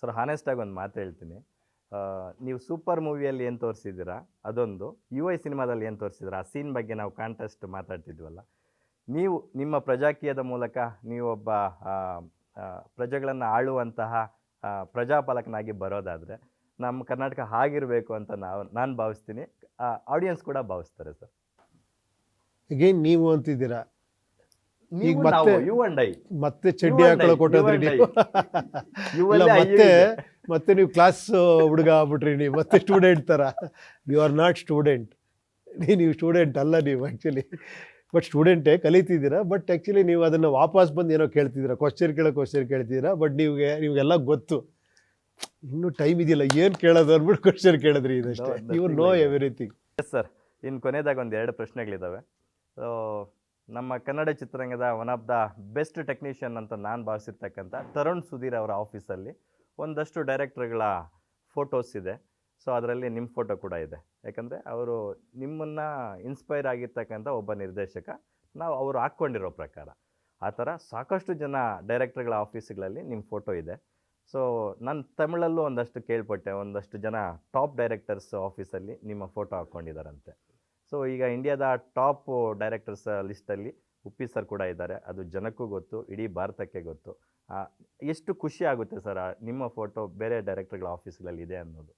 Sir ಹಾನೆಸ್ಟಾಗಿ ಒಂದು ಮಾತು ಹೇಳ್ತೀನಿ. ನೀವು ಸೂಪರ್ ಮೂವಿಯಲ್ಲಿ ಏನು ತೋರಿಸಿದ್ದೀರಾ? ಅದೊಂದು. ಯು ಐ ಸಿನಿಮಾದಲ್ಲಿ ಏನು ತೋರಿಸಿದ್ದೀರಾ? ಆ ಸೀನ್ ಬಗ್ಗೆ ನಾವು ಕಾಂಟೆಸ್ಟ್ ಮಾತಾಡ್ತಿದ್ವಲ್ಲ. ನೀವು ನಿಮ್ಮ ಪ್ರಜಾಕೀಯದ ಮೂಲಕ ನೀವೊಬ್ಬ ಪ್ರಜೆಗಳನ್ನು ಆಳುವಂತಹ ಪ್ರಜಾಪಾಲಕನಾಗಿ ಬರೋದಾದರೆ ನಮ್ಮ ಕರ್ನಾಟಕ ಹಾಗಿರಬೇಕು ಅಂತ ನಾವು, ನಾನು ಭಾವಿಸ್ತೀನಿ. ಆಡಿಯನ್ಸ್ ಕೂಡ ಭಾವಿಸ್ತಾರೆ ಸರ್. ಅಗೇನ್ ನೀವು ಅಂತಿದ್ದೀರಾ? ಈಗ ನೀವು ಮತ್ತೆ- ಯು ಅಂಡ್ ಐ ಮತ್ತೆ ಚಡ್ಡಿ ಹಾಕೊಳ್ಳೋ ಕೊಟ್ಟಿದ್ರಿ ನೀವು. ಇಲ್ಲ ಮತ್ತೆ ಮತ್ತೆ ನೀವು ಕ್ಲಾಸ್ ಹುಡುಗ ಆಗ್ಬಿಟ್ರಿ ನೀವು. ಮತ್ತೆ ಸ್ಟೂಡೆಂಟ್ ಥರ ಯು ಆರ್ ನಾಟ್ ಸ್ಟೂಡೆಂಟ್ ನೀವು ಸ್ಟೂಡೆಂಟ್ ಅಲ್ಲ ನೀವು ಆ್ಯಕ್ಚುಲಿ ಬಟ್ ಸ್ಟೂಡೆಂಟೇ ಕಲಿತಿದ್ದೀರಾ ಬಟ್ ಆ್ಯಕ್ಚುಲಿ ನೀವು ಅದನ್ನು ವಾಪಸ್ ಬಂದು ಏನೋ ಕೇಳ್ತಿದ್ದೀರಾ. ಕ್ವಶನ್ ಕೇಳೋ ಕ್ವಶನ್ ಕೇಳ್ತಿದ್ದೀರಾ ಬಟ್ ನಿಮಗೆ ನಿಮಗೆಲ್ಲ ಗೊತ್ತು. ಇನ್ನೂ ಟೈಮ್ ಇದೆಯಲ್ಲ ಏನು ಕೇಳೋದು ಅಂದ್ಬಿಟ್ಟು ಕ್ವಶನ್ ಕೇಳಿದ್ರಿ ಇದಷ್ಟೇ. You know everything yes sir ಇನ್ನು ಕೊನೆಯದಾಗ ಒಂದು ಎರಡು ಪ್ರಶ್ನೆಗಳಿದ್ದಾವೆ ಸೊ ನಮ್ಮ ಕನ್ನಡ ಚಿತ್ರರಂಗದ one of the best technician ಅಂತ ನಾನು ಭಾವಿಸಿರ್ತಕ್ಕಂಥ ತರುಣ್ ಸುಧೀರ್ ಅವರ ಆಫೀಸಲ್ಲಿ ಒಂದಷ್ಟು ಡೈರೆಕ್ಟರ್ಗಳ ಫೋಟೋಸ್ ಇದೆ. ಸೊ ಅದರಲ್ಲಿ ನಿಮ್ಮ ಫೋಟೋ ಕೂಡ ಇದೆ. ಯಾಕಂದರೆ ಅವರು ನಿಮ್ಮನ್ನು ಇನ್ಸ್ಪೈರ್ ಆಗಿರ್ತಕ್ಕಂಥ ಒಬ್ಬ ನಿರ್ದೇಶಕ. ನಾವು ಅವರು ಹಾಕ್ಕೊಂಡಿರೋ ಪ್ರಕಾರ ಆ ಥರ ಸಾಕಷ್ಟು ಜನ ಡೈರೆಕ್ಟರ್ಗಳ ಆಫೀಸ್ಗಳಲ್ಲಿ ನಿಮ್ಮ ಫೋಟೋ ಇದೆ. ಸೊ ನಾನು ತಮಿಳಲ್ಲೂ ಒಂದಷ್ಟು ಕೇಳ್ಪಟ್ಟೆ. ಒಂದಷ್ಟು ಜನ ಟಾಪ್ ಡೈರೆಕ್ಟರ್ಸ್ ಆಫೀಸಲ್ಲಿ ನಿಮ್ಮ ಫೋಟೋ ಹಾಕ್ಕೊಂಡಿದ್ದಾರಂತೆ ಸೊ ಈಗ ಇಂಡಿಯಾದ ಟಾಪ್ ಡೈರೆಕ್ಟರ್ಸ್ ಲಿಸ್ಟಲ್ಲಿ ಉಪ್ಪಿ ಸರ್ ಕೂಡ ಇದ್ದಾರೆ. ಅದು ಜನಕ್ಕೂ ಗೊತ್ತು, ಇಡೀ ಭಾರತಕ್ಕೆ ಗೊತ್ತು. ಎಷ್ಟು ಖುಷಿ ಆಗುತ್ತೆ ಸರ್ ನಿಮ್ಮ ಫೋಟೋ ಬೇರೆ ಡೈರೆಕ್ಟರ್ಗಳ ಆಫೀಸ್ಗಳಲ್ಲಿ ಇದೆ ಅನ್ನೋದು?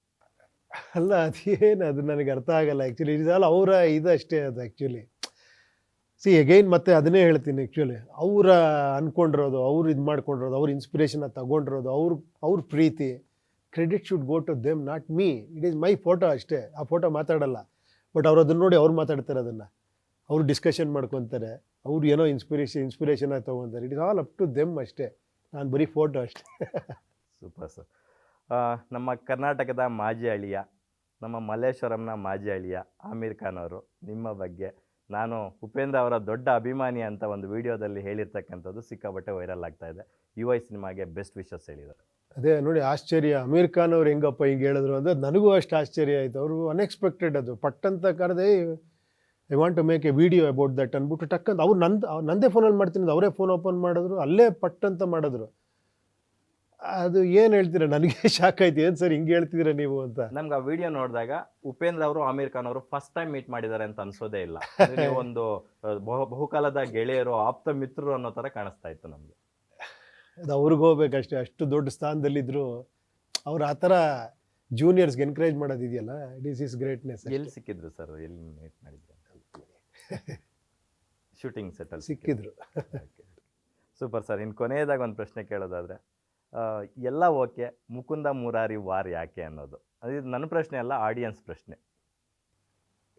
ಅಲ್ಲ, ಅದೇನು, ಅದು ನನಗೆ ಅರ್ಥ ಆಗಲ್ಲ ಆ್ಯಕ್ಚುಲಿ ಇದಲ್ಲ ಅವರ ಇದಷ್ಟೇ ಅದು ಆ್ಯಕ್ಚುಲಿ ಸಿ ಅಗೈನ್ ಮತ್ತೆ ಅದನ್ನೇ ಹೇಳ್ತೀನಿ ಆ್ಯಕ್ಚುಲಿ ಅವರ ಅಂದ್ಕೊಂಡಿರೋದು ಅವ್ರು ಇದು ಮಾಡ್ಕೊಂಡಿರೋದು, ಅವ್ರ ಇನ್ಸ್ಪಿರೇಷನ್ನ ತಗೊಂಡಿರೋದು, ಅವ್ರ ಅವ್ರ ಪ್ರೀತಿ. Credit should go to them not me it is my photo ಅಷ್ಟೇ. ಆ ಫೋಟೋ ಮಾತಾಡಲ್ಲ. ಬಟ್ ಅವ್ರು ಅದನ್ನ ನೋಡಿ ಅವ್ರು ಮಾತಾಡ್ತಾರೆ ಅದನ್ನು ಅವರು ಡಿಸ್ಕಷನ್ ಮಾಡ್ಕೊತಾರೆ. ಅವ್ರು ಏನೋ ಇನ್ಸ್ಪಿರೇಷನ್ ಇನ್ಸ್ಪಿರೇಷನ್ ಆಗಿ ತೊಗೊತಾರೆ. It is all up to them ಅಷ್ಟೇ. ನಾನು ಬರೀ ಫೋಟೋ ಅಷ್ಟೇ. ಸೂಪರ್ ಸರ್ ನಮ್ಮ ಕರ್ನಾಟಕದ ಮಾಜಿ ಅಳಿಯ, ನಮ್ಮ ಮಲ್ಲೇಶ್ವರಂನ ಮಾಜಿ ಅಳಿಯ ಆಮೀರ್ ಖಾನ್ ಅವರು, ನಿಮ್ಮ ಬಗ್ಗೆ ನಾನು ಉಪೇಂದ್ರ ಅವರ ದೊಡ್ಡ ಅಭಿಮಾನಿ ಅಂತ ಒಂದು ವಿಡಿಯೋದಲ್ಲಿ ಹೇಳಿರ್ತಕ್ಕಂಥದ್ದು ಸಿಕ್ಕಾಪಟ್ಟೆ ವೈರಲ್ ಆಗ್ತಾ ಇದೆ. ಯು ಐ ಸಿನಿಮಾಗೆ ಬೆಸ್ಟ್ ವಿಶಸ್ ಹೇಳಿದ್ದಾರೆ. ಅದೇ ನೋಡಿ ಆಶ್ಚರ್ಯ. ಅಮೀರ್ ಖಾನ್ ಅವ್ರು ಹೆಂಗಪ್ಪ ಹಿಂಗೆ ಹೇಳಿದ್ರು ಅಂದರೆ ನನಗೂ ಅಷ್ಟು ಆಶ್ಚರ್ಯ ಆಯಿತು. ಅವರು ಅನ್ಎಕ್ಸ್ಪೆಕ್ಟೆಡ್ ಅದು. ಪಟ್ಟಂತ ಕರೆದೇ I want to make a video about that ಅಂದ್ಬಿಟ್ಟು ಟಕ್ಕಂತ ಅವ್ರು ನಂದು ನಂದೇ ಫೋನಲ್ಲಿ ಮಾಡ್ತೀನಿ ಅವರೇ ಫೋನ್ ಓಪನ್ ಮಾಡಿದ್ರು. ಅಲ್ಲೇ ಪಟ್ಟಂತ ಮಾಡಿದ್ರು. ಅದು ಏನು ಹೇಳ್ತೀರಾ? ನನಗೆ ಶಾಕ್ ಆಯ್ತು. ಏನು ಸರ್ ಹಿಂಗೆ ಹೇಳ್ತಿದ್ದೀರಾ ನೀವು ಅಂತ. ನಮ್ಗೆ ಆ ವಿಡಿಯೋ ನೋಡಿದಾಗ ಉಪೇಂದ್ರ ಅವರು ಆಮೀರ್ ಖಾನ್ ಅವರು ಫಸ್ಟ್ ಟೈಮ್ ಮೀಟ್ ಮಾಡಿದ್ದಾರೆ ಅಂತ ಅನ್ಸೋದೇ ಇಲ್ಲ. ಒಂದು ಬಹು ಬಹುಕಾಲದ ಗೆಳೆಯರು ಆಪ್ತ ಮಿತ್ರರು ಅನ್ನೋ ಥರ ಕಾಣಿಸ್ತಾ ಇತ್ತು ನಮಗೆ. ಅದು ಅವ್ರಿಗೆ ಹೋಗ್ಬೇಕಷ್ಟೇ ಅಷ್ಟು ದೊಡ್ಡ ಸ್ಥಾನದಲ್ಲಿದ್ದರು ಅವ್ರು ಆ ಥರ ಜೂನಿಯರ್ಸ್ಗೆ ಎನ್ಕರೇಜ್ ಮಾಡೋದಿದೆಯಲ್ಲ ಇಟ್ ಈಸ್ ಇಸ್ ಗ್ರೇಟ್ನೆಸ್ ಎಲ್ಲಿ ಸಿಕ್ಕಿದ್ರು ಸರ್ ಎಲ್ಲಿ ಮೀಟ್ ಮಾಡಿದ್ರು? ಶೂಟಿಂಗ್ ಸೆಟಲ್ ಸಿಕ್ಕಿದ್ರು? ಸೂಪರ್ ಸರ್ ಇನ್ನು ಕೊನೆಯದಾಗ ಒಂದು ಪ್ರಶ್ನೆ ಕೇಳೋದಾದರೆ ಎಲ್ಲ ಓಕೆ ಮುಕುಂದ ಮುರಾರಿ ವಾರ್ ಯಾಕೆ ಅನ್ನೋದು. ಅದು ನನ್ನ ಪ್ರಶ್ನೆ ಅಲ್ಲ ಆಡಿಯನ್ಸ್ ಪ್ರಶ್ನೆ.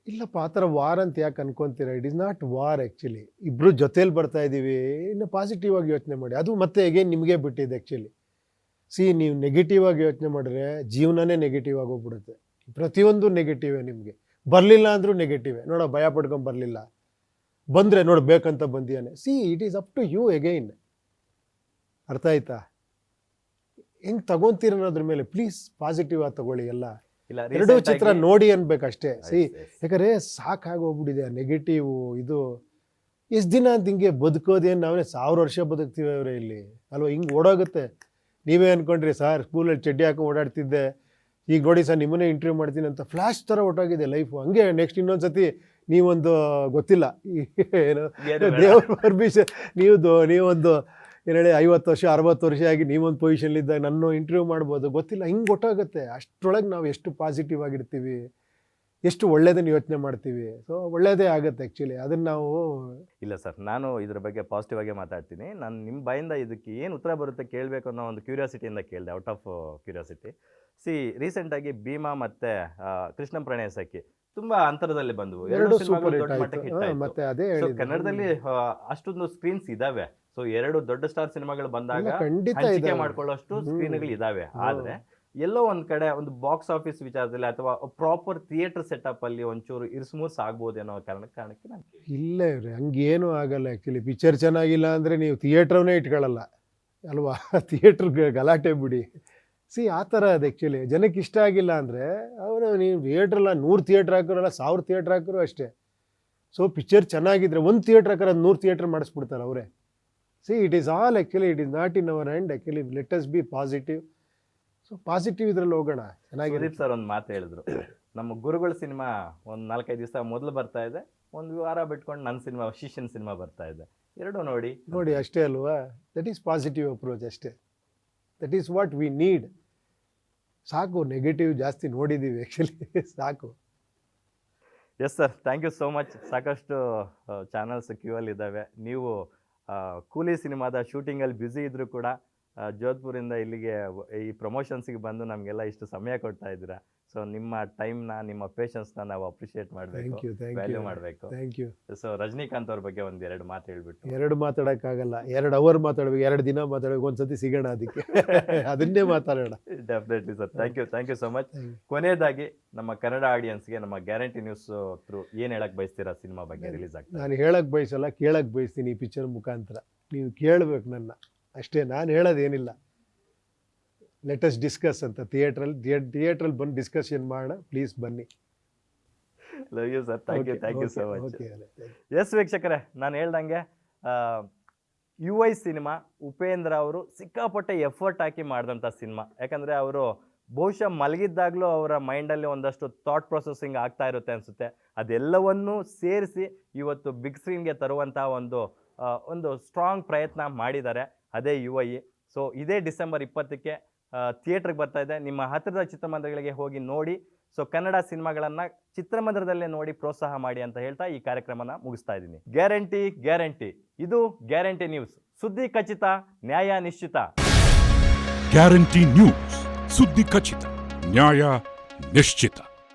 ಇಲ್ಲಪ್ಪ, ಆ ಥರ ವಾರ್ ಅಂತ ಯಾಕೆ ಅನ್ಕೊಂತೀರ? It is not war actually ಇಬ್ಬರು ಜೊತೇಲಿ ಬರ್ತಾ ಇದ್ದೀವಿ ಇನ್ನು ಪಾಸಿಟಿವ್ ಆಗಿ ಯೋಚನೆ ಮಾಡಿ. ಅದು ಮತ್ತೆ ಅಗೇನ್ ನಿಮಗೆ ಬಿಟ್ಟಿದೆ ಆ್ಯಕ್ಚುಲಿ ಸಿ ನೀವು ನೆಗೆಟಿವ್ ಆಗಿ ಯೋಚನೆ ಮಾಡಿದ್ರೆ ಜೀವನನೇ ನೆಗೆಟಿವ್ ಆಗೋಗ್ಬಿಡುತ್ತೆ ಪ್ರತಿಯೊಂದು ನೆಗೆಟಿವೇ ನಿಮಗೆ. ಬರಲಿಲ್ಲ ಅಂದರೂ ನೆಗೆಟಿವೇ ನೋಡ, ಭಯ ಪಡ್ಕೊಂಡು ಬರಲಿಲ್ಲ. ಬಂದರೆ ನೋಡಿ, ಬೇಕಂತ ಬಂದಿಯಾನೆ. See it is up to you again ಅರ್ಥ ಆಯ್ತಾ? ಹೆಂಗೆ ತಗೊತೀರ ಅನ್ನೋದ್ರ ಮೇಲೆ ಪ್ಲೀಸ್ ಪಾಸಿಟಿವ್ ಆಗಿ ತಗೊಳ್ಳಿ ಎಲ್ಲ. ಇಲ್ಲ ಎರಡು ಚಿತ್ರ ನೋಡಿ ಅನ್ಬೇಕಷ್ಟೇ. ಸಿ ಯಾಕಂದ್ರೆ ಸಾಕಾಗಿ ಸಾಕಾಗೋಗ್ಬಿಟ್ಟಿದೆ ನೆಗೆಟಿವ್ ಇದು. ಎಷ್ಟು ದಿನ ಅಂತ ಹಿಂಗೆ ಬದುಕೋದೇನು ನಾವೇ ಸಾವಿರ ವರ್ಷ ಬದುಕ್ತೀವಿ ಅವರೇ ಇಲ್ಲಿ. ಅಲ್ವಾ? ಹಿಂಗೆ ಓಡೋಗುತ್ತೆ. ನೀವೇ ಅನ್ಕೊಂಡ್ರಿ ಸರ್ ಸ್ಕೂಲಲ್ಲಿ ಚಡ್ಡಿ ಹಾಕಿ ಓಡಾಡ್ತಿದ್ದೆ. ಈಗ ನೋಡಿ ಸರ್ ನಿಮ್ಮನ್ನೇ ಇಂಟರ್ವ್ಯೂ ಮಾಡ್ತೀನಿ ಅಂತ ಫ್ಲಾಶ್ ಥರ ಒಟ್ಟಾಗಿದೆ ಲೈಫು ಹಂಗೆ ನೆಕ್ಸ್ಟ್ ಇನ್ನೊಂದು ಸತಿ ನೀವೊಂದು ಗೊತ್ತಿಲ್ಲ. ಏನು. ದೇವ್ರ ಪರ್ಮಿಷನ್ ನೀವು ನೀವೊಂದು ಏನು ಹೇಳಿ ಐವತ್ತು ವರ್ಷ ಅರವತ್ತು ವರ್ಷ ಆಗಿ ನೀವೊಂದು ಪೊಸಿಷನ್ಲಿದ್ದಾಗ ನನ್ನ ಇಂಟರ್ವ್ಯೂ ಮಾಡ್ಬೋದು. ಗೊತ್ತಿಲ್ಲ ಹಿಂಗೆ ಗೊತ್ತಾಗುತ್ತೆ. ಅಷ್ಟರೊಳಗೆ ನಾವು ಎಷ್ಟು ಪಾಸಿಟಿವ್ ಆಗಿರ್ತೀವಿ ಎಷ್ಟು ಒಳ್ಳೇದನ್ನು ಯೋಚನೆ ಮಾಡ್ತೀವಿ. ಸೊ ಒಳ್ಳೇದೇ ಆಗುತ್ತೆ ಆ್ಯಕ್ಚುಲಿ ಅದನ್ನು ನಾವು ಇಲ್ಲ ಸರ್ ನಾನು ಇದ್ರ ಬಗ್ಗೆ ಪಾಸಿಟಿವ್ ಆಗಿ ಮಾತಾಡ್ತೀನಿ. ನಾನು ನಿಮ್ಮ ಬಾಯಿಂದ ಇದಕ್ಕೆ ಏನು ಉತ್ತರ ಬರುತ್ತೆ ಕೇಳಬೇಕು ಅನ್ನೋ ಒಂದು ಕ್ಯೂರಿಯಾಸಿಟಿಯಿಂದ ಕೇಳಿದೆ ಔಟ್ ಆಫ್ ಕ್ಯೂರಿಯಾಸಿಟಿ ಸಿ ರೀಸೆಂಟಾಗಿ ಭೀಮಾ ಮತ್ತೆ ಕೃಷ್ಣ ಪ್ರಣಯ ಸಖಿ ತುಂಬಾ ಅಂತರದಲ್ಲಿ ಬಂದವು. ಎರಡು ಮಟ್ಟಕ್ಕೆ. ಮತ್ತೆ ಅದೇ ಕನ್ನಡದಲ್ಲಿ ಅಷ್ಟೊಂದು ಸ್ಕ್ರೀನ್ಸ್ ಇದಾವೆ. ಸೊ ಎರಡು ದೊಡ್ಡ ಸ್ಟಾರ್ ಸಿನಿಮಾಗಳು ಬಂದಾಗ ಖಂಡಿತ ಹಂಚಿಕೆ ಮಾಡ್ಕೊಳ್ಳೋಷ್ಟು. ಸ್ಕ್ರೀನ್ಗಳು ಇದಾವೆ. ಆದ್ರೆ ಎಲ್ಲೋ ಒಂದ್ ಕಡೆ ಒಂದು ಬಾಕ್ಸ್ ಆಫೀಸ್ ವಿಚಾರದಲ್ಲಿ ಅಥವಾ ಪ್ರಾಪರ್ ಥಿಯೇಟರ್ ಸೆಟಪ್ ಅಲ್ಲಿ ಒಂಚೂರು ಇರ್ಸ್ಮೂರ್ಸ್ ಆಗ್ಬೋದು ಅನ್ನೋ ಕಾರಣಕ್ಕೆ ಕಾರಣಕ್ಕೆ ನಾನು ಇಲ್ಲ ಇವ್ರೆ ಹಂಗೇನು ಆಗಲ್ಲ ಆಕ್ಚುಲಿ ಪಿಕ್ಚರ್ ಚೆನ್ನಾಗಿಲ್ಲ ಅಂದ್ರೆ ನೀವು ಥಿಯೇಟ್ರನ್ನೇ ಇಟ್ಕೊಳ್ಳಲ್ಲ ಅಲ್ವಾ? ಥಿಯೇಟರ್ ಗಲಾಟೆ ಬಿಡಿ. ಸಿ ಆ ಥರ ಅದು ಆ್ಯಕ್ಚುಲಿ ಜನಕ್ಕೆ ಇಷ್ಟ ಆಗಿಲ್ಲ ಅಂದರೆ ಅವರು ನೀವು ಥಿಯೇಟ್ರಲ್ಲ ನೂರು ಥಿಯೇಟ್ರ್ ಹಾಕಿರಲ್ಲ ಸಾವಿರ ಥಿಯೇಟ್ರ್ ಹಾಕಿರೋ ಅಷ್ಟೇ. ಸೊ ಪಿಕ್ಚರ್ ಚೆನ್ನಾಗಿದ್ರೆ ಒಂದು ಥಿಯೇಟ್ರ್ ಹಾಕಿರೋ ನೂರು ಥಿಯೇಟ್ರ್ ಮಾಡಿಸ್ಬಿಡ್ತಾರೆ ಅವರೇ. See it is all actually it is not in our hand actually let us be positive so positive ಇದ್ರಲ್ಲಿ ಹೋಗೋಣ ಚೆನ್ನಾಗಿ ಸುದೀಪ್ ಸರ್ ಒಂದು ಮಾತು ಹೇಳಿದ್ರು. ನಮ್ಮ ಗುರುಗಳ ಸಿನಿಮಾ ಒಂದು ನಾಲ್ಕೈದು ದಿವಸ ಮೊದಲು ಬರ್ತಾ ಇದೆ ಒಂದು ವಾರ ಬಿಟ್ಕೊಂಡು ನನ್ನ ಸಿನಿಮಾ ಶಿಷ್ಯನ್ ಸಿನಿಮಾ ಬರ್ತಾ ಇದೆ. ಎರಡೂ ನೋಡಿ. ನೋಡಿ ಅಷ್ಟೇ ಅಲ್ವಾ? ದಟ್ ಈಸ್ ಪಾಸಿಟಿವ್ ಅಪ್ರೋಚ್ ಅಷ್ಟೇ. That is what we need ಸಾಕು ನೆಗೆಟಿವ್ ಜಾಸ್ತಿ ನೋಡಿದ್ದೀವಿ ಆ್ಯಕ್ಚುಲಿ ಸಾಕು. Yes sir thank you so much ಸಾಕಷ್ಟು ಚಾನಲ್ಸ್ ಕ್ಯೂ ಅಲ್ಲಿ ಇದ್ದಾವೆ ನೀವು ಕೂಲಿ ಸಿನಿಮಾದ ಶೂಟಿಂಗಲ್ಲಿ ಬ್ಯುಸಿ ಇದ್ದರೂ ಕೂಡ ಜೋಧ್ಪುರಿಂದ ಇಲ್ಲಿಗೆ ಈ ಪ್ರಮೋಷನ್ಸ್ಗೆ ಬಂದು ನಮಗೆಲ್ಲ ಇಷ್ಟು ಸಮಯ ಕೊಡ್ತಾ ಇದ್ದೀರಾ. ಸೊ ನಿಮ್ಮ ಟೈಮ್ನ ನಿಮ್ಮ ಪೇಷನ್ಸ್ನ ನಾವು ಅಪ್ರಿಷಿಯೇಟ್ ಮಾಡಬೇಕು. ವ್ಯಾಲ್ಯೂ ಮಾಡಬೇಕು. ಥ್ಯಾಂಕ್ ಯು ಸೊ ರಜನಿಕಾಂತ್ ಅವ್ರ ಬಗ್ಗೆ ಒಂದು ಎರಡು ಮಾತು ಹೇಳ್ಬಿಟ್ಟು. ಎರಡು ಮಾತಾಡೋಕ್ಕಾಗಲ್ಲ. ಎರಡು ಅವರ್ ಮಾತಾಡ್ಬೇಕು ಎರಡು ದಿನ ಮಾತಾಡ್ಬೇಕು ಒಂದ್ಸತಿ ಸಿಗೋಣ ಅದಕ್ಕೆ. ಅದನ್ನೇ ಮಾತಾಡೋಣ. Definitely sir thank you thank you so much ಕೊನೆಯದಾಗಿ ನಮ್ಮ ಕನ್ನಡ ಆಡಿಯನ್ಸ್ಗೆ ನಮ್ಮ ಗ್ಯಾರಂಟಿ ನ್ಯೂಸ್ ಥ್ರೂ ಏನು ಹೇಳಕ್ ಬಯಸ್ತೀರಾ ಸಿನಿಮಾ ಬಗ್ಗೆ ರಿಲೀಸ್ ಆಗ್ತದೆ ನಾನು ಹೇಳಕ್ ಬಯಸಲ್ಲ ಕೇಳಕ್ ಬಯಸ್ತೀನಿ ಈ ಪಿಕ್ಚರ್ ಮುಖಾಂತರ. ನೀವು ಕೇಳಬೇಕು ನನ್ನ. ಅಷ್ಟೇ ನಾನು ಹೇಳೋದೇನಿಲ್ಲ. ಲೆಟಸ್ ಡಿಸ್ಕಸ್ ಅಂತ ಥಿಯೇಟ್ರಲ್ಲಿ ಥಿಯೇಟ್ರಲ್ಲಿ ಬಂದು ಡಿಸ್ಕಷನ್ ಮಾಡೋಣ ಪ್ಲೀಸ್ ಬನ್ನಿ. Love you sir thank you thank you so much yes ವೀಕ್ಷಕರೇ ನಾನು ಹೇಳ್ದಂಗೆ ಯು ಐ ಸಿನಿಮಾ ಉಪೇಂದ್ರ ಅವರು ಸಿಕ್ಕಾಪಟ್ಟೆ ಎಫರ್ಟ್ ಹಾಕಿ ಮಾಡಿದಂಥ ಸಿನಿಮಾ ಯಾಕಂದರೆ ಅವರು ಬಹುಶಃ ಮಲಗಿದ್ದಾಗಲೂ ಅವರ ಮೈಂಡಲ್ಲಿ ಒಂದಷ್ಟು ಥಾಟ್ ಪ್ರೊಸೆಸಿಂಗ್ ಆಗ್ತಾ ಇರುತ್ತೆ ಅನಿಸುತ್ತೆ. ಅದೆಲ್ಲವನ್ನೂ ಸೇರಿಸಿ ಇವತ್ತು ಬಿಗ್ ಸ್ಕ್ರೀನ್ಗೆ ತರುವಂಥ ಒಂದು ಒಂದು ಸ್ಟ್ರಾಂಗ್ ಪ್ರಯತ್ನ ಮಾಡಿದ್ದಾರೆ. ಅದೇ ಯು ಐ ಸೊ ಇದೇ ಡಿಸೆಂಬರ್ ಇಪ್ಪತ್ತಕ್ಕೆ ಥಿಯೇಟ್ರಿಗೆ ಬರ್ತಾ ಇದೆ. ನಿಮ್ಮ ಹತ್ತಿರದ ಚಿತ್ರಮಂದಿರಗಳಿಗೆ ಹೋಗಿ ನೋಡಿ. ಸೊ ಕನ್ನಡ ಸಿನಿಮಾಗಳನ್ನು ಚಿತ್ರಮಂದಿರದಲ್ಲೇ ನೋಡಿ ಪ್ರೋತ್ಸಾಹ ಮಾಡಿ ಅಂತ ಹೇಳ್ತಾ ಈ ಕಾರ್ಯಕ್ರಮನ ಮುಗಿಸ್ತಾ ಇದ್ದೀನಿ. Guarantee guarantee. ಇದು ಗ್ಯಾರಂಟಿ ನ್ಯೂಸ್. ಸುದ್ದಿ ಖಚಿತ, ನ್ಯಾಯ ನಿಶ್ಚಿತ. Guarantee news. ಸುದ್ದಿ ಖಚಿತ, ನ್ಯಾಯ ನಿಶ್ಚಿತ.